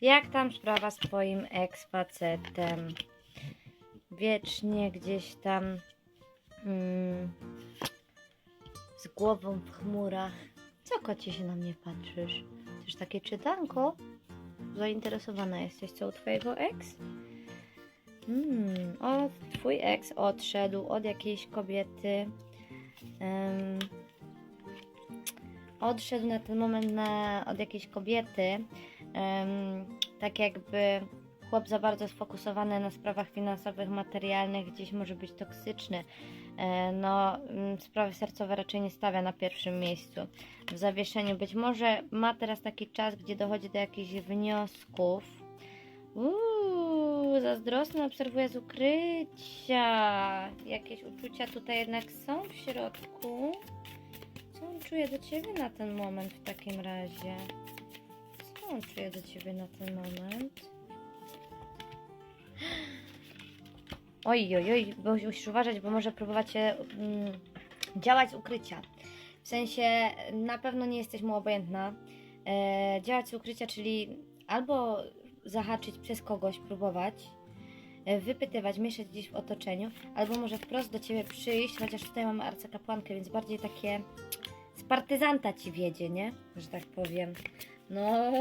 Jak tam sprawa z twoim ex-facetem? Wiecznie gdzieś tam mm, z głową w chmurach. Co kocie się na mnie patrzysz? Też takie czytanko? Zainteresowana jesteś co u twojego ex? Mm, o, twój ex odszedł od jakiejś kobiety. Em, odszedł na ten moment na, od jakiejś kobiety. Tak jakby chłop za bardzo sfokusowany na sprawach finansowych, materialnych, gdzieś może być toksyczny. E, no, mm, sprawy sercowe raczej nie stawia na pierwszym miejscu. W zawieszeniu być może ma teraz taki czas, gdzie dochodzi do jakichś wniosków. Uuu, zazdrosny obserwuję z ukrycia. Jakieś uczucia tutaj jednak są w środku. Czuje do ciebie na ten moment w takim razie? Co on czuje do ciebie na ten moment? Oj, oj, oj, bo musisz uważać, bo może próbować się mm, działać z ukrycia. W sensie na pewno nie jesteś mu obojętna. E, działać z ukrycia, czyli albo zahaczyć przez kogoś, próbować, e, wypytywać, mieszać gdzieś w otoczeniu, albo może wprost do ciebie przyjść, chociaż tutaj mamy arcykapłankę, więc bardziej takie partyzanta ci wiedzie, nie? Że tak powiem. No,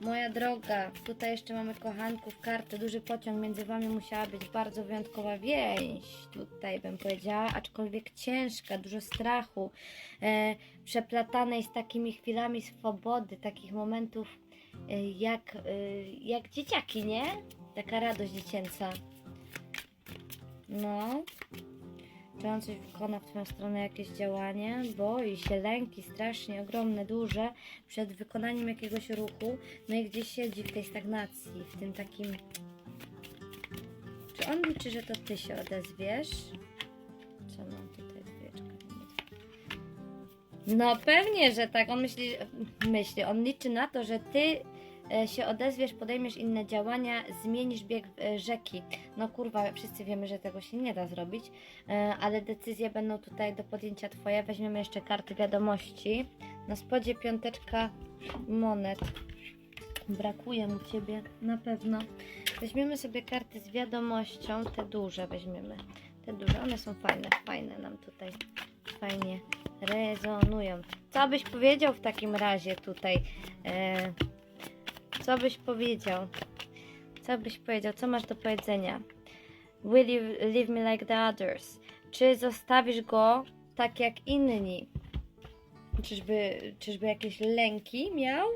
moja droga, tutaj jeszcze mamy kochanków, kartę, duży pociąg między wami musiała być bardzo wyjątkowa więź, tutaj bym powiedziała, aczkolwiek ciężka, dużo strachu, e, przeplatanej z takimi chwilami swobody, takich momentów e, jak, e, jak dzieciaki, nie? Taka radość dziecięca. No. Coś wykona w Twoją stronę jakieś działanie? Boi się, lęki strasznie ogromne, duże przed wykonaniem jakiegoś ruchu. No i gdzieś siedzi w tej stagnacji, w tym takim. Czy on liczy, że to Ty się odezwiesz? Co mam tutaj dwójeczka? No pewnie, że tak. On myśli, myśli, on liczy na to, że Ty się odezwiesz, podejmiesz inne działania, zmienisz bieg e, rzeki. No kurwa, wszyscy wiemy, że tego się nie da zrobić, e, ale decyzje będą tutaj do podjęcia Twoje. Weźmiemy jeszcze karty wiadomości. Na spodzie piąteczka monet. Brakuje mu Ciebie na pewno. Weźmiemy sobie karty z wiadomością, te duże weźmiemy. Te duże, one są fajne, fajne nam tutaj fajnie rezonują. Co byś powiedział w takim razie tutaj? E, co byś powiedział? Co byś powiedział? Co masz do powiedzenia? Will you leave me like the others? Czy zostawisz go tak jak inni? Czyżby, czyżby jakieś lęki miał?